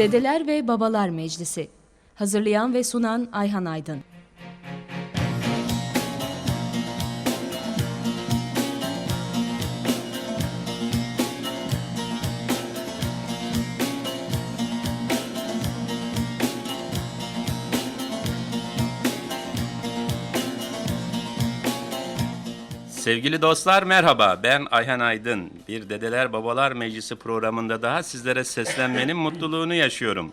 Dedeler ve Babalar Meclisi. Hazırlayan ve sunan Ayhan Aydın. Sevgili dostlar merhaba. Ben Ayhan Aydın. Bir Dedeler Babalar Meclisi programında daha sizlere seslenmenin mutluluğunu yaşıyorum.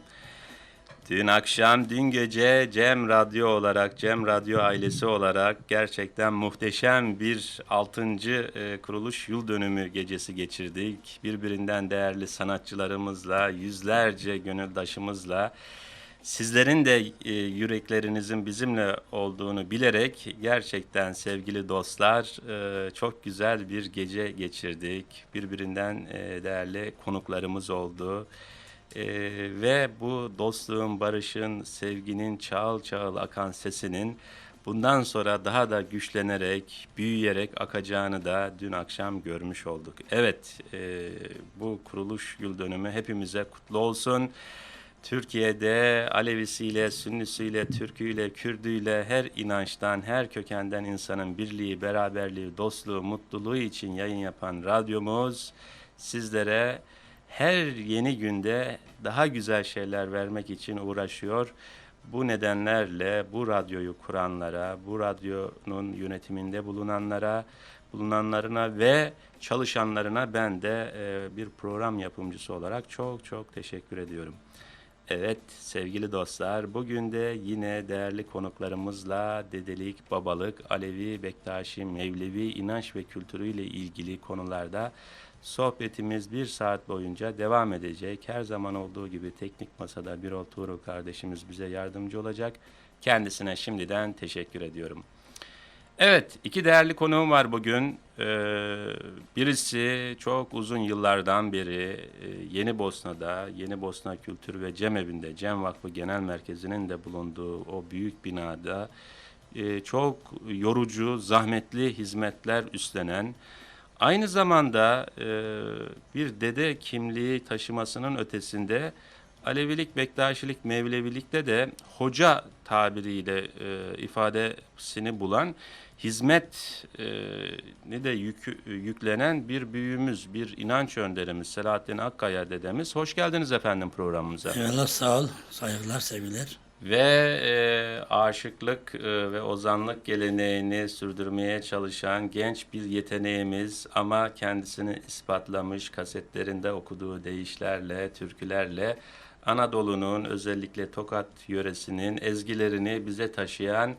Dün akşam, dün gece Cem Radyo olarak, Cem Radyo ailesi olarak gerçekten muhteşem bir 6. e, kuruluş yıl dönümü gecesi geçirdik. Birbirinden değerli sanatçılarımızla, yüzlerce gönüldaşımızla Sizlerin de e, yüreklerinizin bizimle olduğunu bilerek gerçekten sevgili dostlar e, çok güzel bir gece geçirdik. Birbirinden e, değerli konuklarımız oldu. E, ve bu dostluğun, barışın, sevginin çağıl çağıl akan sesinin bundan sonra daha da güçlenerek, büyüyerek akacağını da dün akşam görmüş olduk. Evet, e, bu kuruluş yıl dönümü hepimize kutlu olsun. Türkiye'de Alevisiyle, Sünnisiyle, Türküyle, Kürdüyle her inançtan, her kökenden insanın birliği, beraberliği, dostluğu, mutluluğu için yayın yapan radyomuz sizlere her yeni günde daha güzel şeyler vermek için uğraşıyor. Bu nedenlerle bu radyoyu kuranlara, bu radyonun yönetiminde bulunanlara, bulunanlarına ve çalışanlarına ben de bir program yapımcısı olarak çok çok teşekkür ediyorum. Evet sevgili dostlar bugün de yine değerli konuklarımızla dedelik, babalık, Alevi, Bektaşi, Mevlevi, inanç ve kültürüyle ilgili konularda sohbetimiz bir saat boyunca devam edecek. Her zaman olduğu gibi teknik masada Birol Tuğrul kardeşimiz bize yardımcı olacak. Kendisine şimdiden teşekkür ediyorum. Evet, iki değerli konuğum var bugün. Ee, birisi çok uzun yıllardan beri e, Yeni Bosna'da, Yeni Bosna Kültür ve Cemevi'nde, Cem Vakfı Genel Merkezi'nin de bulunduğu o büyük binada e, çok yorucu, zahmetli hizmetler üstlenen, aynı zamanda e, bir dede kimliği taşımasının ötesinde Alevilik, Bektaşilik, Mevlevilikte de hoca tabiriyle e, ifadesini bulan hizmet e, ne de yükü, yüklenen bir büyüğümüz, bir inanç önderimiz Selahattin Akkaya dedemiz. Hoş geldiniz efendim programımıza. Eyvallah sağ ol. Saygılar, sevgiler. Ve e, aşıklık e, ve ozanlık geleneğini sürdürmeye çalışan genç bir yeteneğimiz ama kendisini ispatlamış kasetlerinde okuduğu deyişlerle, türkülerle Anadolu'nun özellikle Tokat yöresinin ezgilerini bize taşıyan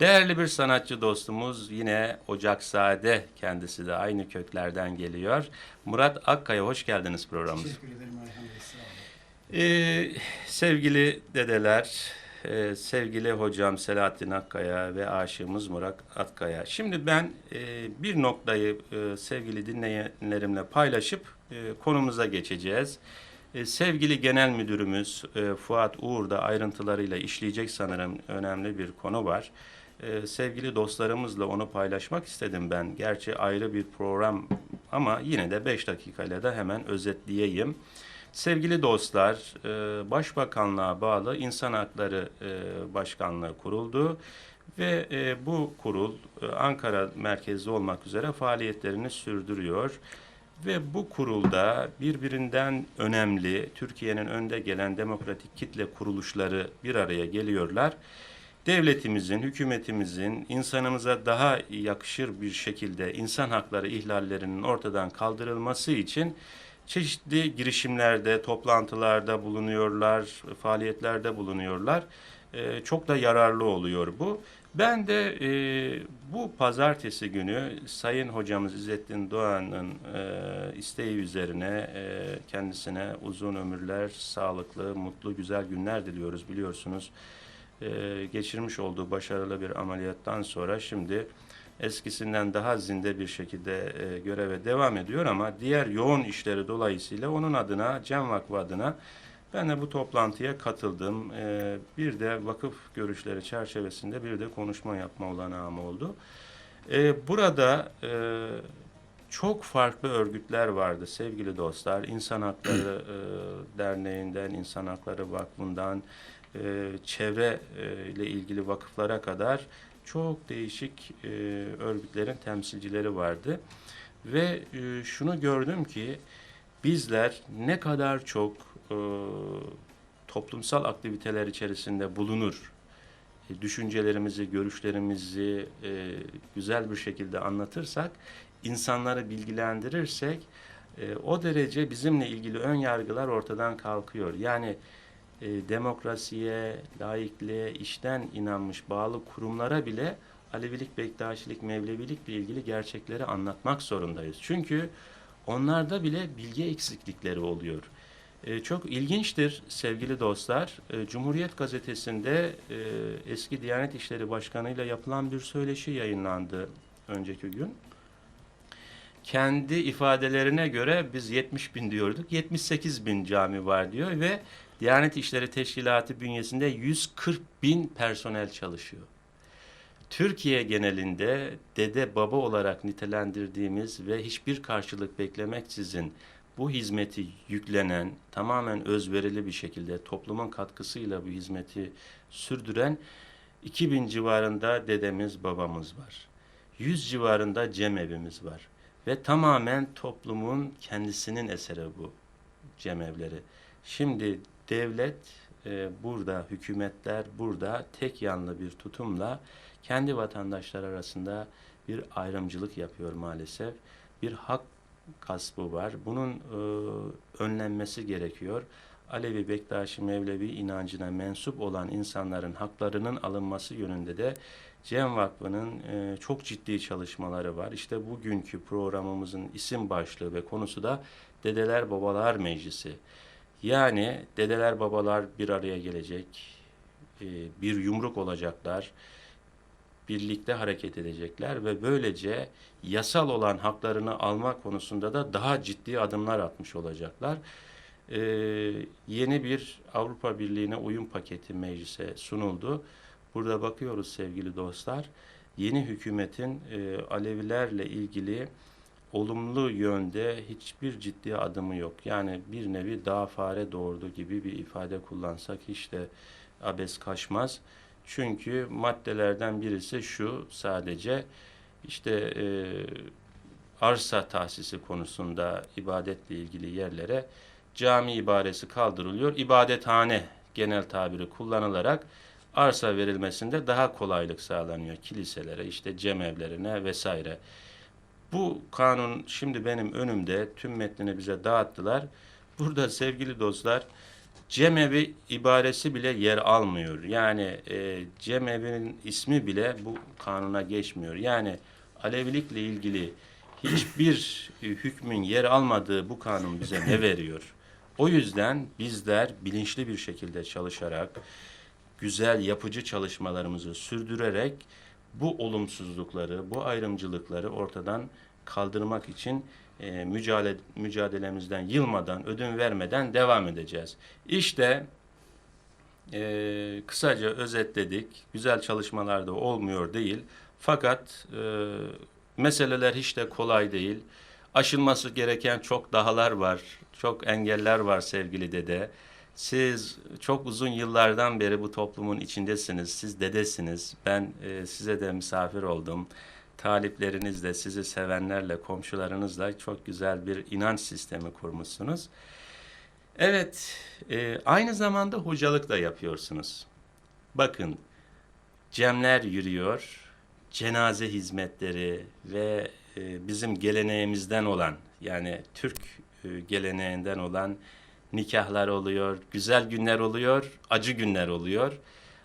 değerli bir sanatçı dostumuz yine Ocaksade kendisi de aynı köklerden geliyor. Murat Akkaya hoş geldiniz programımıza. Teşekkür ederim Ayhan Bey. Sağ olun. Ee, sevgili dedeler, e, sevgili hocam Selahattin Akkaya ve aşığımız Murat Akkaya. Şimdi ben e, bir noktayı e, sevgili dinleyenlerimle paylaşıp e, konumuza geçeceğiz. E, sevgili Genel Müdürümüz e, Fuat Uğur da ayrıntılarıyla işleyecek sanırım önemli bir konu var. E, sevgili dostlarımızla onu paylaşmak istedim ben. Gerçi ayrı bir program ama yine de 5 dakikayla da hemen özetleyeyim. Sevgili dostlar, e, Başbakanlığa bağlı İnsan Hakları e, Başkanlığı kuruldu ve e, bu kurul e, Ankara merkezli olmak üzere faaliyetlerini sürdürüyor. Ve bu kurulda birbirinden önemli Türkiye'nin önde gelen demokratik kitle kuruluşları bir araya geliyorlar. Devletimizin, hükümetimizin insanımıza daha yakışır bir şekilde insan hakları ihlallerinin ortadan kaldırılması için çeşitli girişimlerde, toplantılarda bulunuyorlar, faaliyetlerde bulunuyorlar. Ee, çok da yararlı oluyor bu. Ben de e, bu pazartesi günü Sayın Hocamız İzzettin Doğan'ın e, isteği üzerine e, kendisine uzun ömürler, sağlıklı, mutlu, güzel günler diliyoruz biliyorsunuz. E, geçirmiş olduğu başarılı bir ameliyattan sonra şimdi eskisinden daha zinde bir şekilde e, göreve devam ediyor ama diğer yoğun işleri dolayısıyla onun adına, Cem Vakfı adına ben de bu toplantıya katıldım. E, bir de vakıf görüşleri çerçevesinde bir de konuşma yapma olanağım oldu. E, burada e, çok farklı örgütler vardı sevgili dostlar. İnsan Hakları e, Derneği'nden, İnsan Hakları Vakfı'ndan, e, çevre e, ile ilgili vakıflara kadar çok değişik e, örgütlerin temsilcileri vardı. Ve e, şunu gördüm ki bizler ne kadar çok e, toplumsal aktiviteler içerisinde bulunur, e, düşüncelerimizi, görüşlerimizi e, güzel bir şekilde anlatırsak, insanları bilgilendirirsek, o derece bizimle ilgili ön yargılar ortadan kalkıyor. Yani demokrasiye, laikliğe, işten inanmış bağlı kurumlara bile Alevilik, Bektaşilik, Mevlevilikle ilgili gerçekleri anlatmak zorundayız. Çünkü onlarda bile bilgi eksiklikleri oluyor. E, çok ilginçtir sevgili dostlar. E, Cumhuriyet Gazetesi'nde e, eski Diyanet İşleri Başkanı ile yapılan bir söyleşi yayınlandı önceki gün. Kendi ifadelerine göre biz 70 bin diyorduk. 78 bin cami var diyor ve Diyanet İşleri Teşkilatı bünyesinde 140 bin personel çalışıyor. Türkiye genelinde dede baba olarak nitelendirdiğimiz ve hiçbir karşılık beklemeksizin bu hizmeti yüklenen, tamamen özverili bir şekilde toplumun katkısıyla bu hizmeti sürdüren 2000 civarında dedemiz, babamız var. 100 civarında cemevimiz var. Ve tamamen toplumun kendisinin eseri bu cemevleri. Şimdi devlet e, burada, hükümetler burada tek yanlı bir tutumla kendi vatandaşlar arasında bir ayrımcılık yapıyor maalesef. Bir hak gaspı var. Bunun e, önlenmesi gerekiyor. Alevi, Bektaşi, Mevlevi inancına mensup olan insanların haklarının alınması yönünde de Cem Vakfı'nın e, çok ciddi çalışmaları var. İşte bugünkü programımızın isim başlığı ve konusu da Dedeler Babalar Meclisi. Yani dedeler babalar bir araya gelecek, e, bir yumruk olacaklar, birlikte hareket edecekler ve böylece yasal olan haklarını alma konusunda da daha ciddi adımlar atmış olacaklar. Ee, yeni bir Avrupa Birliği'ne uyum paketi meclise sunuldu. Burada bakıyoruz sevgili dostlar, yeni hükümetin e, Alevilerle ilgili olumlu yönde hiçbir ciddi adımı yok. Yani bir nevi dağ fare doğurdu gibi bir ifade kullansak hiç de abes kaçmaz. Çünkü maddelerden birisi şu sadece işte e, arsa tahsisi konusunda ibadetle ilgili yerlere cami ibaresi kaldırılıyor. İbadethane genel tabiri kullanılarak arsa verilmesinde daha kolaylık sağlanıyor kiliselere, işte cemevlerine vesaire. Bu kanun şimdi benim önümde tüm metnini bize dağıttılar. Burada sevgili dostlar cemevi ibaresi bile yer almıyor. Yani e, cemevinin ismi bile bu kanuna geçmiyor. Yani Alevilikle ilgili hiçbir e, hükmün yer almadığı bu kanun bize ne veriyor? O yüzden bizler bilinçli bir şekilde çalışarak, güzel yapıcı çalışmalarımızı sürdürerek bu olumsuzlukları, bu ayrımcılıkları ortadan kaldırmak için e, mücadele, mücadelemizden yılmadan, ödün vermeden devam edeceğiz. İşte e, kısaca özetledik. Güzel çalışmalar da olmuyor değil. Fakat e, meseleler hiç de kolay değil. Aşılması gereken çok dahalar var, çok engeller var sevgili dede. Siz çok uzun yıllardan beri bu toplumun içindesiniz. Siz dedesiniz. Ben e, size de misafir oldum. Taliplerinizle, sizi sevenlerle, komşularınızla çok güzel bir inanç sistemi kurmuşsunuz. Evet, e, aynı zamanda hocalık da yapıyorsunuz. Bakın, cemler yürüyor, cenaze hizmetleri ve e, bizim geleneğimizden olan, yani Türk e, geleneğinden olan nikahlar oluyor, güzel günler oluyor, acı günler oluyor.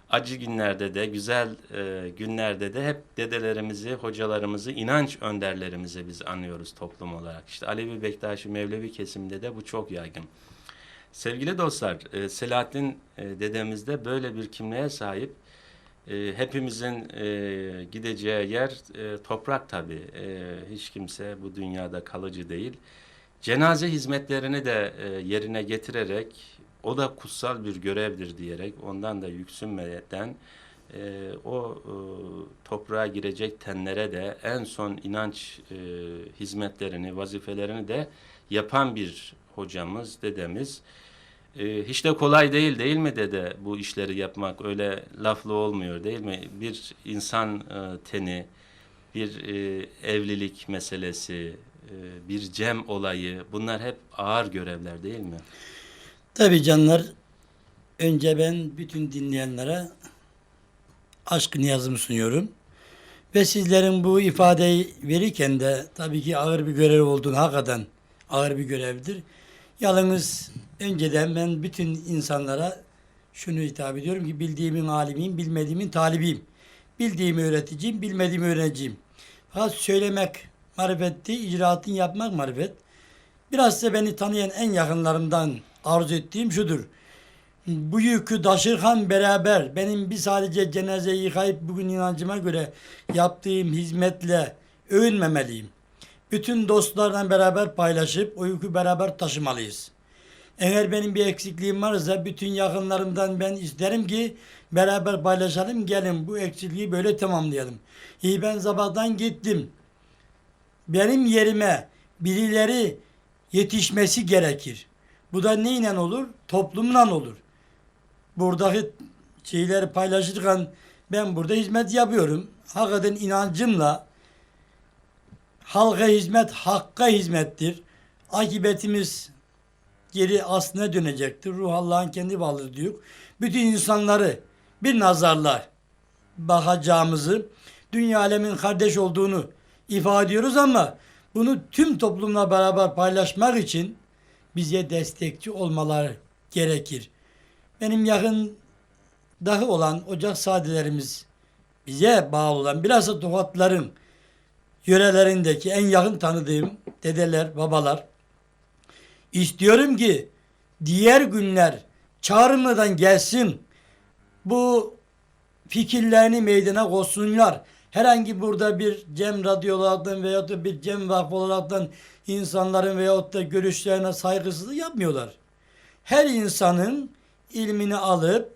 Acı günlerde de, güzel e, günlerde de hep dedelerimizi, hocalarımızı, inanç önderlerimizi biz anıyoruz toplum olarak. İşte Alevi, Bektaşi, Mevlevi kesiminde de bu çok yaygın. Sevgili dostlar, e, Selahattin e, dedemiz de böyle bir kimliğe sahip. E, hepimizin e, gideceği yer e, toprak tabii. E, hiç kimse bu dünyada kalıcı değil. Cenaze hizmetlerini de e, yerine getirerek o da kutsal bir görevdir diyerek ondan da yüksünmeden e, o e, toprağa girecek tenlere de en son inanç e, hizmetlerini, vazifelerini de yapan bir hocamız, dedemiz. E, hiç de kolay değil değil mi dede bu işleri yapmak öyle laflı olmuyor değil mi? Bir insan e, teni, bir e, evlilik meselesi, e, bir cem olayı bunlar hep ağır görevler değil mi? Tabii canlar, önce ben bütün dinleyenlere aşk niyazımı sunuyorum. Ve sizlerin bu ifadeyi verirken de tabii ki ağır bir görev olduğunu hakikaten ağır bir görevdir. Yalnız önceden ben bütün insanlara şunu hitap ediyorum ki bildiğimin alimiyim, bilmediğimin talibiyim. Bildiğimi öğreteceğim, bilmediğimi öğreneceğim. Fakat söylemek marifetti, icraatın yapmak marifet. Biraz da beni tanıyan en yakınlarımdan arzu ettiğim şudur. Bu yükü taşırken beraber benim bir sadece cenazeyi yıkayıp bugün inancıma göre yaptığım hizmetle övünmemeliyim. Bütün dostlarla beraber paylaşıp o yükü beraber taşımalıyız. Eğer benim bir eksikliğim varsa bütün yakınlarımdan ben isterim ki beraber paylaşalım gelin bu eksikliği böyle tamamlayalım. İyi ben sabahtan gittim. Benim yerime birileri yetişmesi gerekir. Bu da neyle olur? Toplumla olur. Buradaki şeyleri paylaşırken ben burada hizmet yapıyorum. Hakikaten inancımla halka hizmet hakka hizmettir. Akibetimiz geri aslına dönecektir. Ruh Allah'ın kendi varlığı diyor. Bütün insanları bir nazarla bakacağımızı, dünya alemin kardeş olduğunu ifade ediyoruz ama bunu tüm toplumla beraber paylaşmak için bize destekçi olmaları gerekir. Benim yakın dahi olan ocak sadelerimiz bize bağlı olan biraz da Tokatların yörelerindeki en yakın tanıdığım dedeler, babalar istiyorum ki diğer günler çağrılmadan gelsin bu fikirlerini meydana koysunlar. Herhangi burada bir Cem radyolardan veyahut da bir Cem vakfı olaraktan insanların veyahut da görüşlerine saygısızlık yapmıyorlar. Her insanın ilmini alıp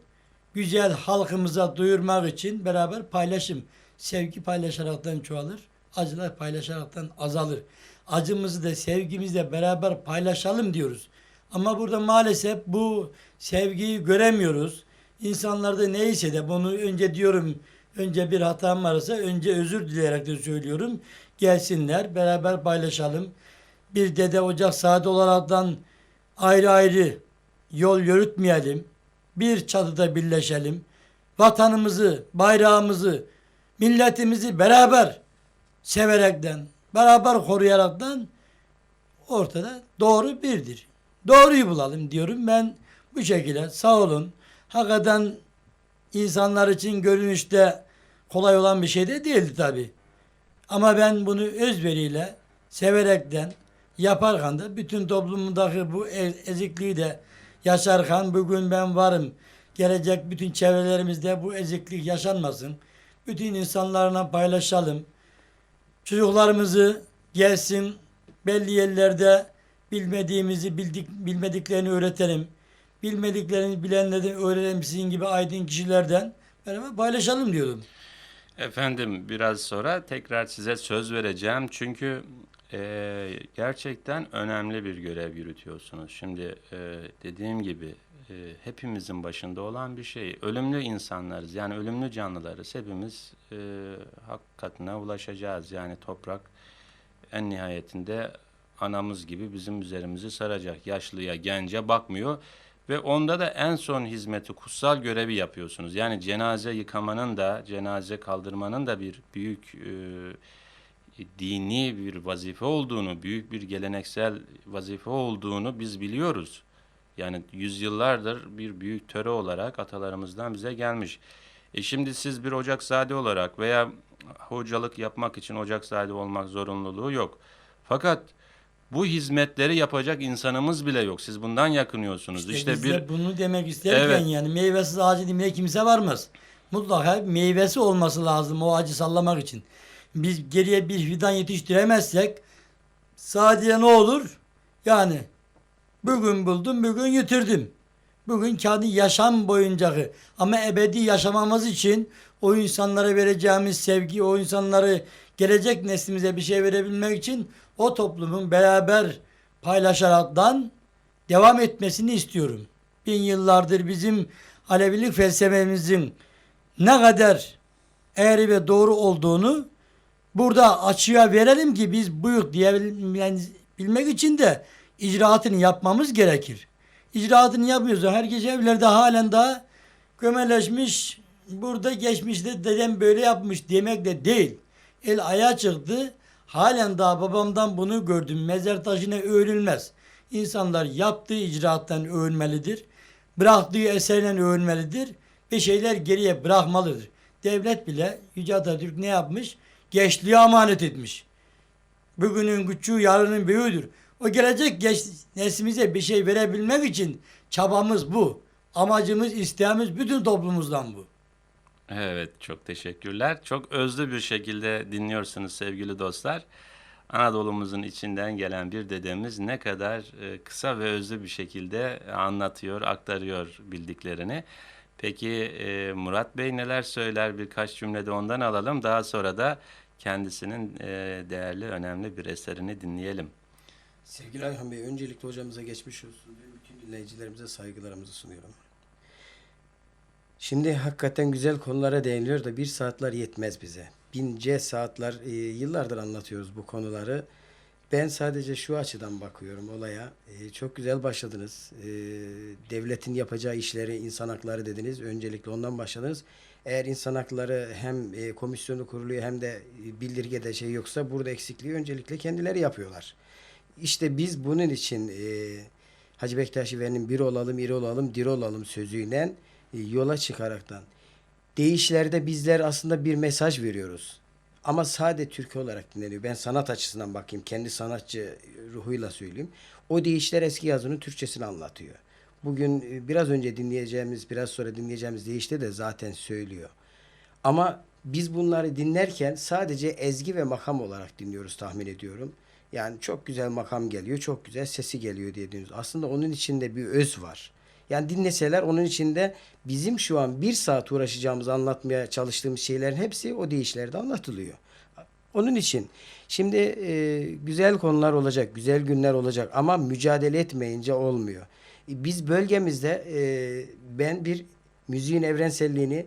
güzel halkımıza duyurmak için beraber paylaşım. Sevgi paylaşaraktan çoğalır, acılar paylaşaraktan azalır. Acımızı da sevgimizi de beraber paylaşalım diyoruz. Ama burada maalesef bu sevgiyi göremiyoruz. İnsanlarda neyse de bunu önce diyorum önce bir hatam varsa önce özür dileyerek de söylüyorum. Gelsinler beraber paylaşalım. Bir dede ocak saati olaraktan ayrı ayrı yol yürütmeyelim. Bir çatıda birleşelim. Vatanımızı, bayrağımızı, milletimizi beraber severekten, beraber koruyaraktan ortada doğru birdir. Doğruyu bulalım diyorum ben bu şekilde. Sağ olun. Hakikaten insanlar için görünüşte kolay olan bir şey de değildi tabi. Ama ben bunu özveriyle, severekten yaparken de bütün toplumundaki bu e- ezikliği de yaşarken bugün ben varım. Gelecek bütün çevrelerimizde bu eziklik yaşanmasın. Bütün insanlarla paylaşalım. Çocuklarımızı gelsin belli yerlerde bilmediğimizi bildik, bilmediklerini öğretelim. Bilmediklerini bilenlerden öğrenelim gibi aydın kişilerden beraber paylaşalım diyorum. Efendim biraz sonra tekrar size söz vereceğim çünkü e, gerçekten önemli bir görev yürütüyorsunuz. Şimdi e, dediğim gibi e, hepimizin başında olan bir şey. Ölümlü insanlarız yani ölümlü canlılarız. Hepimiz e, hak katına ulaşacağız. Yani toprak en nihayetinde anamız gibi bizim üzerimizi saracak. Yaşlıya, gence bakmıyor. Ve onda da en son hizmeti, kutsal görevi yapıyorsunuz. Yani cenaze yıkamanın da, cenaze kaldırmanın da bir büyük e, dini bir vazife olduğunu, büyük bir geleneksel vazife olduğunu biz biliyoruz. Yani yüzyıllardır bir büyük töre olarak atalarımızdan bize gelmiş. E şimdi siz bir Ocaksade olarak veya hocalık yapmak için Ocaksade olmak zorunluluğu yok. Fakat bu hizmetleri yapacak insanımız bile yok. Siz bundan yakınıyorsunuz. İşte, İşte, biz bir de bunu demek isterken Evet. yani meyvesiz ağacı dimine kimse varmaz. Mutlaka meyvesi olması lazım o ağacı sallamak için. Biz geriye bir fidan yetiştiremezsek sadece ne olur? Yani bugün buldum, bugün yitirdim. bugün kendi yaşam boyunca ama ebedi yaşamamız için o insanlara vereceğimiz sevgi, o insanları gelecek neslimize bir şey verebilmek için o toplumun beraber paylaşaraktan devam etmesini istiyorum. Bin yıllardır bizim Alevilik felsefemizin ne kadar eğri ve doğru olduğunu burada açığa verelim ki biz buyuk diyebilmek için de icraatını yapmamız gerekir. İcraatını yapmıyoruz. Herkes evlerde halen daha gömeleşmiş. Burada geçmişte dedem böyle yapmış demek de değil. El ayağa çıktı. Halen daha babamdan bunu gördüm. Mezar taşına övülmez. İnsanlar yaptığı icraattan övünmelidir. Bıraktığı eserden övünmelidir. Bir şeyler geriye bırakmalıdır. Devlet bile Yüce Atatürk ne yapmış? Gençliğe emanet etmiş. Bugünün küçüğü yarının büyüğüdür. O gelecek geç, neslimize bir şey verebilmek için çabamız bu. Amacımız, isteğimiz bütün toplumumuzdan bu. Evet, çok teşekkürler. Çok özlü bir şekilde dinliyorsunuz sevgili dostlar. Anadolu'muzun içinden gelen bir dedemiz ne kadar e, kısa ve özlü bir şekilde anlatıyor, aktarıyor bildiklerini. Peki e, Murat Bey neler söyler birkaç cümlede ondan alalım. Daha sonra da kendisinin e, değerli, önemli bir eserini dinleyelim. Sevgili Ayhan Bey, öncelikle hocamıza geçmiş olsun ve bütün dinleyicilerimize saygılarımızı sunuyorum. Şimdi hakikaten güzel konulara değiniliyor da bir saatler yetmez bize. Bince saatler, e, yıllardır anlatıyoruz bu konuları. Ben sadece şu açıdan bakıyorum olaya. E, çok güzel başladınız. E, devletin yapacağı işleri, insan hakları dediniz. Öncelikle ondan başladınız. Eğer insan hakları hem e, komisyonu kuruluyor hem de e, bildirgede şey yoksa burada eksikliği öncelikle kendileri yapıyorlar. İşte biz bunun için e, Hacı Bektaş Veli'nin bir olalım, iri olalım, diri olalım sözüyle e, yola çıkaraktan değişlerde bizler aslında bir mesaj veriyoruz. Ama sade Türk olarak dinleniyor. Ben sanat açısından bakayım. Kendi sanatçı ruhuyla söyleyeyim. O değişler eski yazının Türkçesini anlatıyor. Bugün e, biraz önce dinleyeceğimiz, biraz sonra dinleyeceğimiz deyişte de zaten söylüyor. Ama biz bunları dinlerken sadece ezgi ve makam olarak dinliyoruz tahmin ediyorum. Yani çok güzel makam geliyor, çok güzel sesi geliyor diye dinliyoruz. Aslında onun içinde bir öz var. Yani dinleseler onun içinde bizim şu an bir saat uğraşacağımız anlatmaya çalıştığımız şeylerin hepsi o deyişlerde anlatılıyor. Onun için şimdi e, güzel konular olacak, güzel günler olacak ama mücadele etmeyince olmuyor. E, Biz bölgemizde e, ben bir müziğin evrenselliğini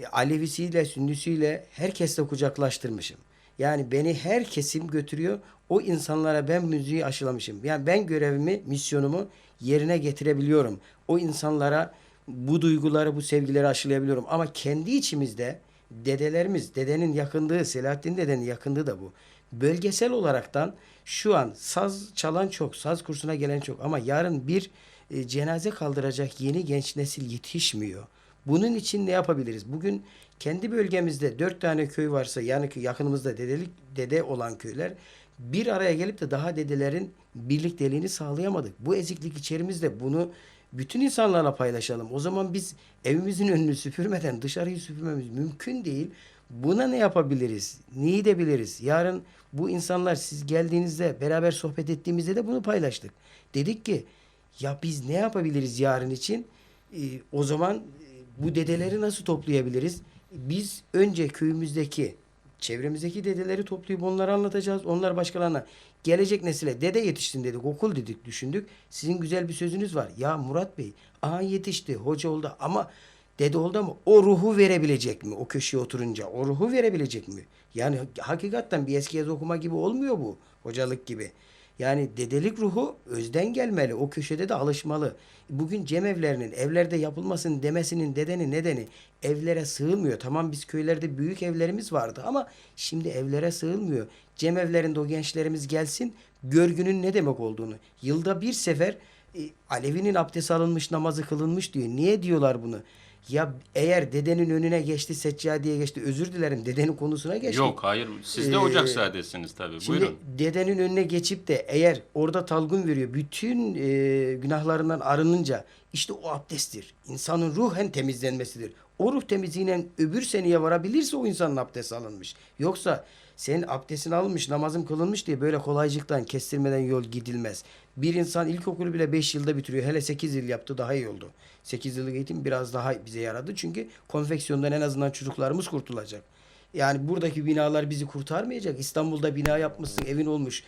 e, Alevisiyle, Sünnisiyle herkesle kucaklaştırmışım. Yani beni her kesim götürüyor. O insanlara ben müziği aşılamışım. Yani ben görevimi, misyonumu yerine getirebiliyorum. O insanlara bu duyguları, bu sevgileri aşılayabiliyorum. Ama kendi içimizde dedelerimiz, dedenin yakındığı, Selahattin dedenin yakındığı da bu. Bölgesel olaraktan şu an saz çalan çok, saz kursuna gelen çok ama yarın bir e, cenaze kaldıracak yeni genç nesil yetişmiyor. Bunun için ne yapabiliriz? Bugün kendi bölgemizde dört tane köy varsa yani yakınımızda dedelik dede olan köyler bir araya gelip de daha dedelerin birlikteliğini sağlayamadık. Bu eziklik içerimizde bunu bütün insanlarla paylaşalım. O zaman biz evimizin önünü süpürmeden dışarıyı süpürmemiz mümkün değil. Buna ne yapabiliriz? Neyi de biliriz? Yarın bu insanlar siz geldiğinizde beraber sohbet ettiğimizde de bunu paylaştık. Dedik ki ya biz ne yapabiliriz yarın için? Ee, o zaman e, bu dedeleri nasıl toplayabiliriz? Biz önce köyümüzdeki, çevremizdeki dedeleri toplayıp onları anlatacağız. Onlar başkalarına gelecek nesile dede yetiştin dedik, okul dedik, düşündük. Sizin güzel bir sözünüz var. Ya Murat Bey, aha yetişti, hoca oldu ama dede oldu ama o ruhu verebilecek mi? O köşeye oturunca o ruhu verebilecek mi? Yani hakikaten bir eski yazı okuma gibi olmuyor bu. Hocalık gibi. Yani dedelik ruhu özden gelmeli. O köşede de alışmalı. Bugün cemevlerinin evlerde yapılmasının demesinin dedeni nedeni evlere sığılmıyor. Tamam biz köylerde büyük evlerimiz vardı ama şimdi evlere sığılmıyor. Cemevlerinde o gençlerimiz gelsin görgünün ne demek olduğunu. Yılda bir sefer e, Alevi'nin abdest alınmış namazı kılınmış diyor. Niye diyorlar bunu? Ya eğer dedenin önüne geçti seccadeye geçti özür dilerim dedenin konusuna geçti. Yok, hayır. Siz de Ee, ocaksadesiniz tabii. Şimdi Buyurun. dedenin önüne geçip de eğer orada talgın veriyor bütün e, günahlarından arınınca işte o abdesttir. İnsanın ruhen temizlenmesidir. O ruh temizliğiyle öbür seneye varabilirse o insanın abdesti alınmış. Yoksa senin abdestini alınmış, namazım kılınmış diye böyle kolaycıktan, kestirmeden yol gidilmez. Bir insan ilkokulu bile 5 yılda bitiriyor. Hele 8 yıl yaptı daha iyi oldu. 8 yıllık eğitim biraz daha bize yaradı. Çünkü konfeksiyondan en azından çocuklarımız kurtulacak. Yani buradaki binalar bizi kurtarmayacak. İstanbul'da bina yapmışsın, evin olmuş.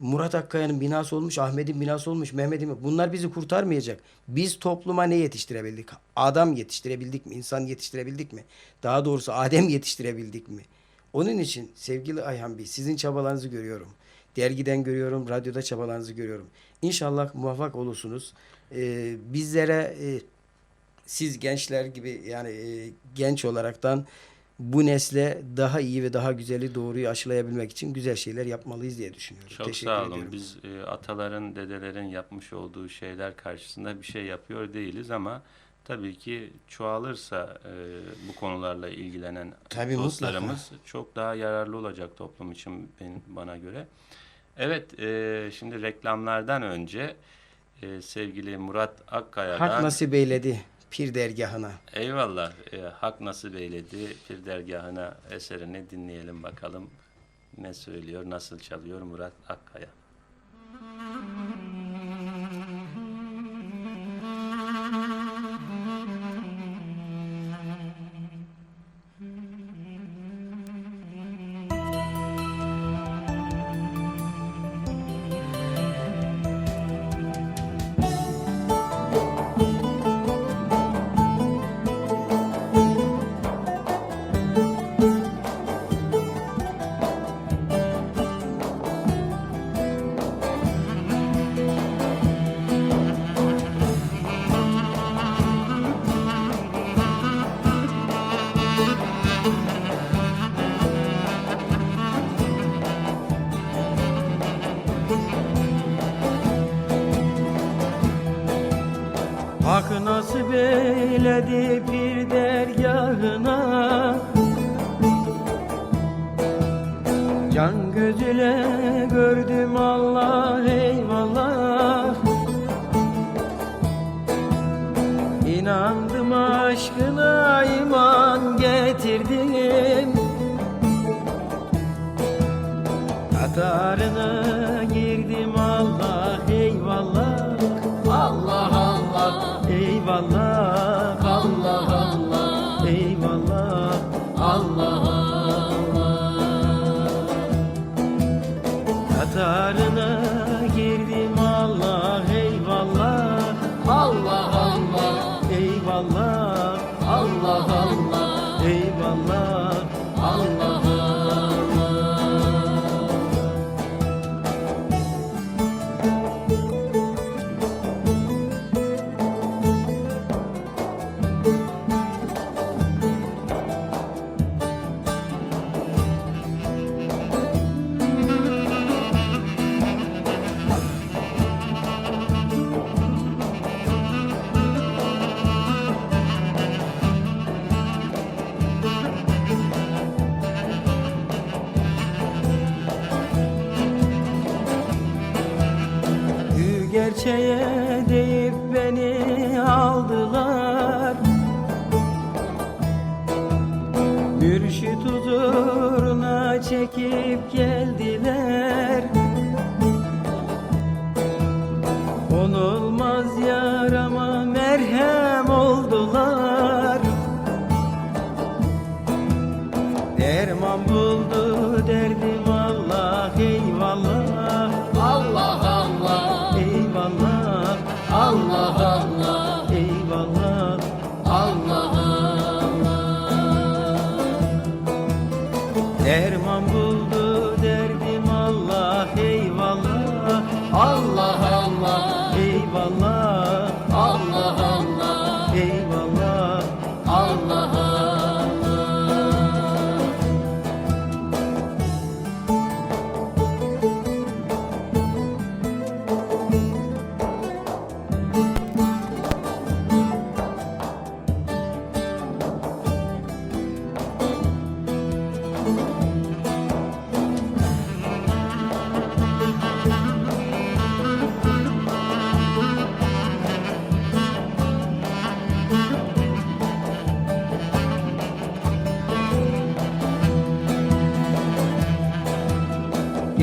Murat Akkaya'nın binası olmuş, Ahmet'in binası olmuş, Mehmet'in. Bunlar bizi kurtarmayacak. Biz topluma ne yetiştirebildik? Adam yetiştirebildik mi? İnsan yetiştirebildik mi? Daha doğrusu Adem yetiştirebildik mi? Onun için sevgili Ayhan Bey sizin çabalarınızı görüyorum. Dergiden görüyorum, radyoda çabalarınızı görüyorum. İnşallah muvaffak olursunuz. Ee, bizlere e, siz gençler gibi yani e, genç olaraktan bu nesle daha iyi ve daha güzeli doğruyu aşılayabilmek için güzel şeyler yapmalıyız diye düşünüyorum. Çok Teşekkür sağ olun. ediyorum. Biz e, ataların, dedelerin yapmış olduğu şeyler karşısında bir şey yapıyor değiliz ama tabii ki çoğalırsa e, bu konularla ilgilenen Tabii dostlarımız çok daha yararlı olacak toplum için benim, bana göre. Evet, e, şimdi reklamlardan önce e, sevgili Murat Akkaya'dan Hak nasip eyledi pir dergahına. eyvallah e, hak nasip eyledi bir dergahına eserini dinleyelim bakalım ne söylüyor, nasıl çalıyor Murat Akkaya. Hak eyledi bir dergahına Can gözüyle gördüm Allah eyvallah. İnandım aşkına iman getirdim. Katarına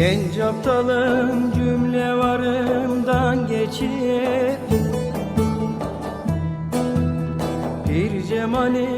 Genç aptalın cümle varından geçip Bir cemalin